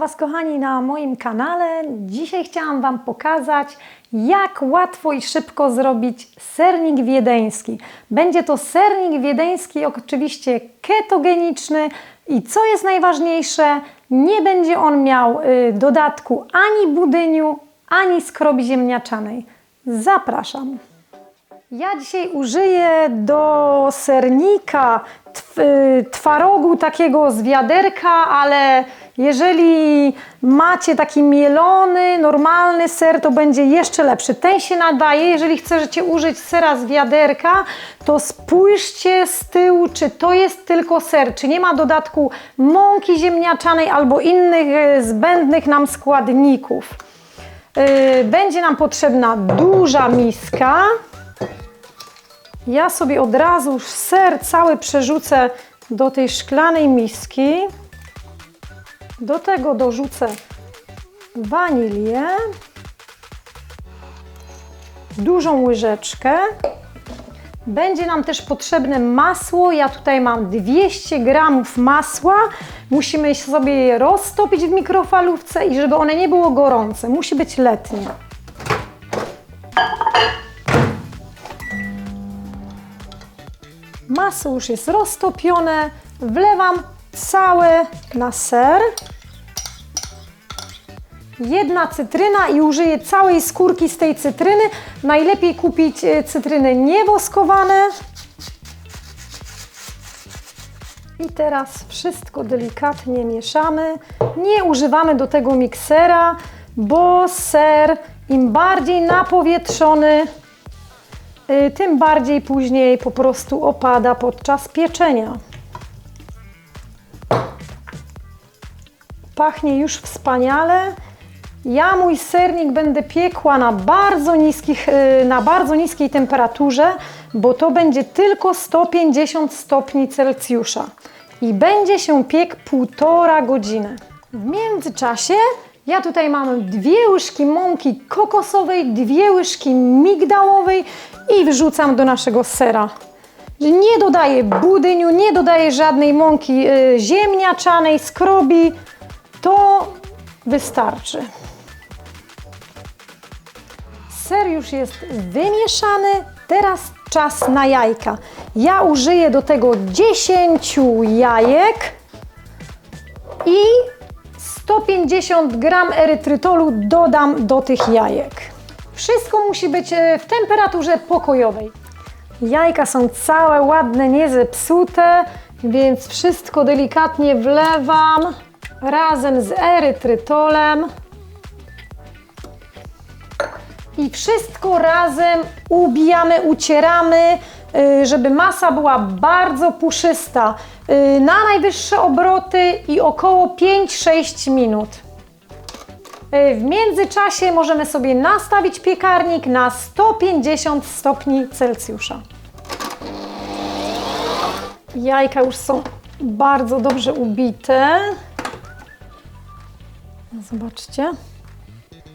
Was, kochani, na moim kanale. Dzisiaj chciałam Wam pokazać, jak łatwo i szybko zrobić sernik wiedeński. Będzie to sernik wiedeński, oczywiście ketogeniczny i co jest najważniejsze, nie będzie on miał y, dodatku ani budyniu, ani skrobi ziemniaczanej. Zapraszam. Ja dzisiaj użyję do sernika y, twarogu takiego z wiaderka, ale jeżeli macie taki mielony, normalny ser, to będzie jeszcze lepszy. Ten się nadaje, jeżeli chcecie użyć sera z wiaderka, to spójrzcie z tyłu, czy to jest tylko ser, czy nie ma dodatku mąki ziemniaczanej albo innych y, zbędnych nam składników. Y, Będzie nam potrzebna duża miska. Ja sobie od razu ser cały przerzucę do tej szklanej miski. Do tego dorzucę wanilię, dużą łyżeczkę. Będzie nam też potrzebne masło. Ja tutaj mam 200 gramów masła. Musimy sobie je roztopić w mikrofalówce i żeby one nie było gorące. Musi być letnie. Masło już jest roztopione. Wlewam całe na ser. Jedna cytryna i użyję całej skórki z tej cytryny. Najlepiej kupić e, cytryny niewoskowane. I teraz wszystko delikatnie mieszamy. Nie używamy do tego miksera, bo ser im bardziej napowietrzony, tym bardziej później po prostu opada podczas pieczenia. Pachnie już wspaniale. Ja mój sernik będę piekła na bardzo, niskich, y, na bardzo niskiej temperaturze, bo to będzie tylko 150 stopni Celsjusza i będzie się piekł półtora godziny. W międzyczasie ja tutaj mam dwie łyżki mąki kokosowej, dwie łyżki migdałowej i wrzucam do naszego sera. Nie dodaję budyniu, nie dodaję żadnej mąki y, ziemniaczanej, skrobi. To wystarczy. Ser już jest wymieszany. Teraz czas na jajka. Ja użyję do tego 10 jajek i 150 gram erytrytolu dodam do tych jajek. Wszystko musi być e, w temperaturze pokojowej. Jajka są całe, ładne, niezepsute, więc wszystko delikatnie wlewam razem z erytrytolem. I wszystko razem ubijamy, ucieramy, y, żeby masa była bardzo puszysta. Y, Na najwyższe obroty i około 5-6 minut. Y, W międzyczasie możemy sobie nastawić piekarnik na 150 stopni Celsjusza. Jajka już są bardzo dobrze ubite. Zobaczcie.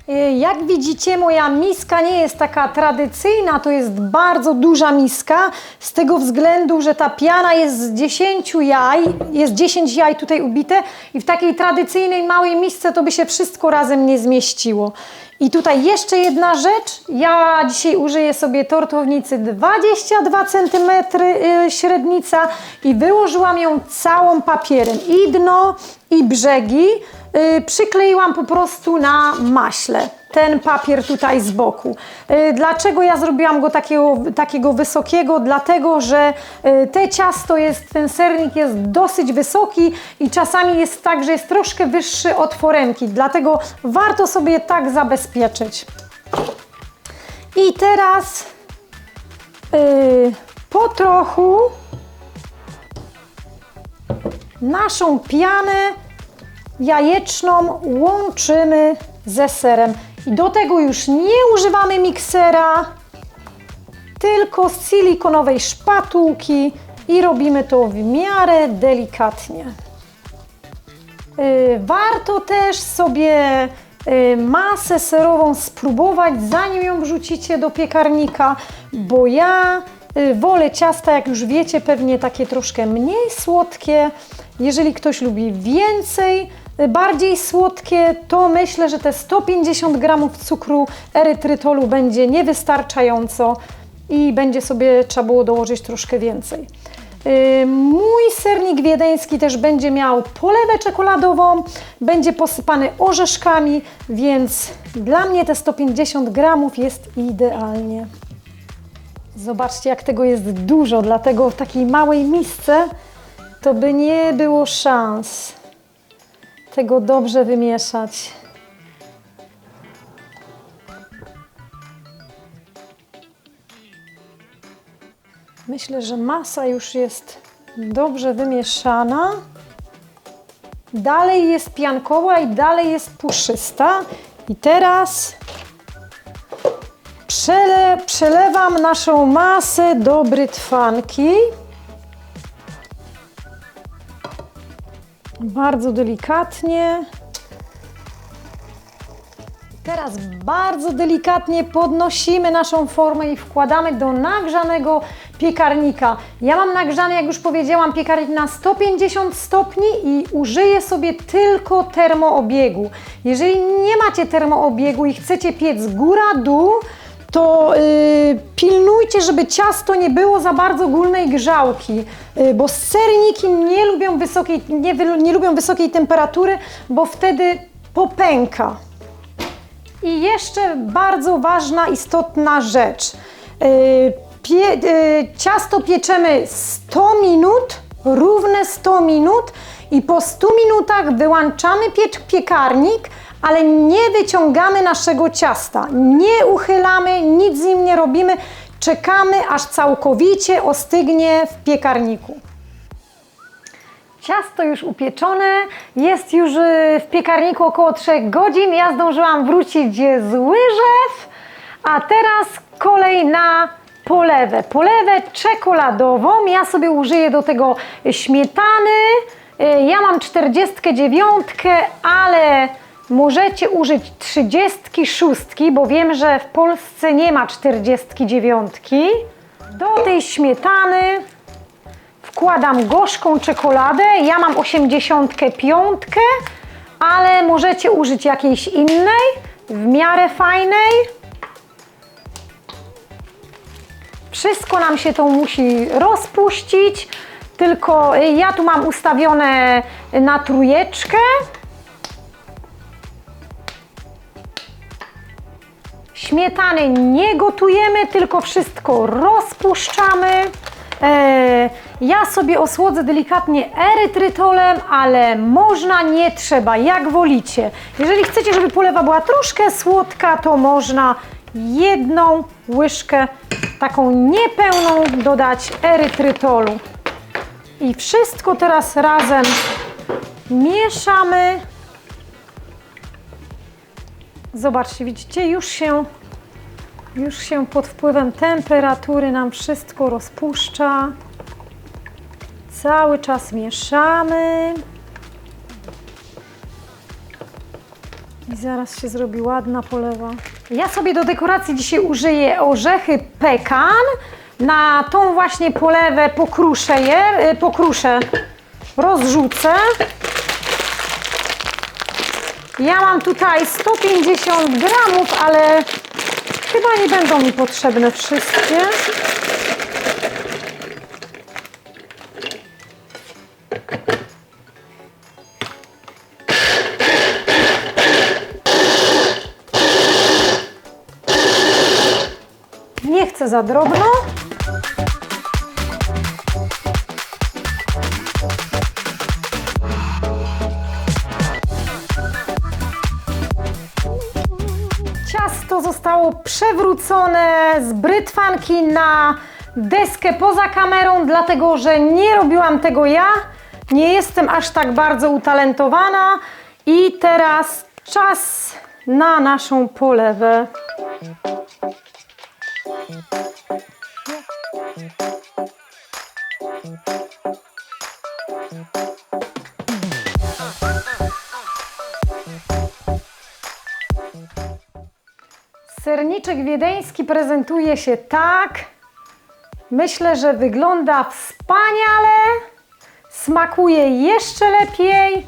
Y, Jak widzicie, moja miska nie jest taka tradycyjna, to jest bardzo duża miska, z tego względu, że ta piana jest z 10 jaj, jest 10 jaj tutaj ubite i w takiej tradycyjnej małej misce to by się wszystko razem nie zmieściło. I tutaj jeszcze jedna rzecz, ja dzisiaj użyję sobie tortownicy 22 cm y, średnica i wyłożyłam ją całą papierem, i dno, i brzegi. Y, przykleiłam po prostu na maśle ten papier tutaj z boku. Y, Dlaczego ja zrobiłam go takiego, takiego wysokiego? Dlatego, że y, te ciasto jest, ten sernik jest dosyć wysoki i czasami jest tak, że jest troszkę wyższy od foremki. Dlatego warto sobie tak zabezpieczyć. I teraz y, po trochu naszą pianę jajeczną łączymy ze serem. I do tego już nie używamy miksera, tylko z silikonowej szpatułki i robimy to w miarę delikatnie. Y, Warto też sobie y, masę serową spróbować, zanim ją wrzucicie do piekarnika, bo ja y, wolę ciasta, jak już wiecie, pewnie takie troszkę mniej słodkie. Jeżeli ktoś lubi więcej bardziej słodkie, to myślę, że te 150 gramów cukru erytrytolu będzie niewystarczająco i będzie sobie trzeba było dołożyć troszkę więcej. Y, Mój sernik wiedeński też będzie miał polewę czekoladową, będzie posypany orzeszkami, więc dla mnie te 150 gramów jest idealnie. Zobaczcie, jak tego jest dużo, dlatego w takiej małej misce to by nie było szans tego dobrze wymieszać. Myślę, że masa już jest dobrze wymieszana. Dalej jest piankowa i dalej jest puszysta. I teraz przele, przelewam naszą masę do brytwanki. Bardzo delikatnie. Teraz bardzo delikatnie podnosimy naszą formę i wkładamy do nagrzanego piekarnika. Ja mam nagrzany, jak już powiedziałam, piekarnik na 150 stopni i użyję sobie tylko termoobiegu. Jeżeli nie macie termoobiegu i chcecie piec góra-dół, to yy, pilnujcie, żeby ciasto nie było za bardzo górnej grzałki, yy, bo serniki nie lubią, wysokiej, nie, nie lubią wysokiej temperatury, bo wtedy popęka. I jeszcze bardzo ważna, istotna rzecz. Yy, Pie, ciasto pieczemy 100 minut, równe 100 minut i po 100 minutach wyłączamy piekarnik, ale nie wyciągamy naszego ciasta. Nie uchylamy, nic z nim nie robimy. Czekamy, aż całkowicie ostygnie w piekarniku. Ciasto już upieczone, jest już y, w piekarniku około 3 godzin. Ja zdążyłam wrócić z łyżew, a teraz kolej na polewę. Polewę czekoladową. Ja sobie użyję do tego śmietany. Y, Ja mam 49, ale możecie użyć 36, bo wiem, że w Polsce nie ma 49. Do tej śmietany Wkładam gorzką czekoladę. Ja mam 85, ale możecie użyć jakiejś innej, w miarę fajnej. Wszystko nam się to musi rozpuścić, tylko ja tu mam ustawione na trójeczkę. Śmietany nie gotujemy, tylko wszystko rozpuszczamy. E, ja sobie osłodzę delikatnie erytrytolem, ale można, nie trzeba, jak wolicie. Jeżeli chcecie, żeby polewa była troszkę słodka, to można jedną łyżkę, taką niepełną, dodać erytrytolu. I wszystko teraz razem mieszamy. Zobaczcie, widzicie, już się już się pod wpływem temperatury nam wszystko rozpuszcza. Cały czas mieszamy. I zaraz się zrobi ładna polewa. Ja sobie do dekoracji dzisiaj użyję orzechy pekan. Na tą właśnie polewę pokruszę je, y, pokruszę, rozrzucę. Ja mam tutaj 150 gramów, ale chyba nie będą mi potrzebne wszystkie. Nie chcę za drobno. Przewrócone z brytwanki na deskę poza kamerą, dlatego że nie robiłam tego ja. Nie jestem aż tak bardzo utalentowana. I teraz czas na naszą polewę. Serniczek wiedeński prezentuje się tak. Myślę, że wygląda wspaniale. Smakuje jeszcze lepiej.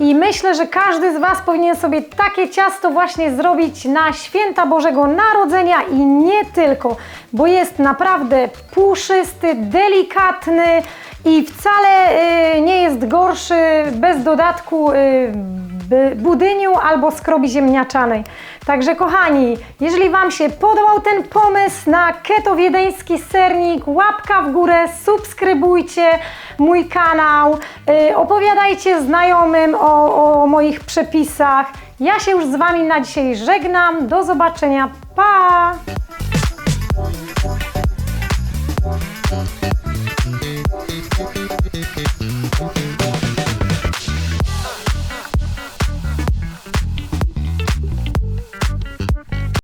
I myślę, że każdy z Was powinien sobie takie ciasto właśnie zrobić na święta Bożego Narodzenia i nie tylko, bo jest naprawdę puszysty, delikatny i wcale y, nie jest gorszy bez dodatku y, budyniu albo skrobi ziemniaczanej. Także kochani, jeżeli Wam się podobał ten pomysł na keto wiedeński sernik, łapka w górę, subskrybujcie mój kanał, y, opowiadajcie znajomym o, o moich przepisach. Ja się już z Wami na dzisiaj żegnam. Do zobaczenia. Pa!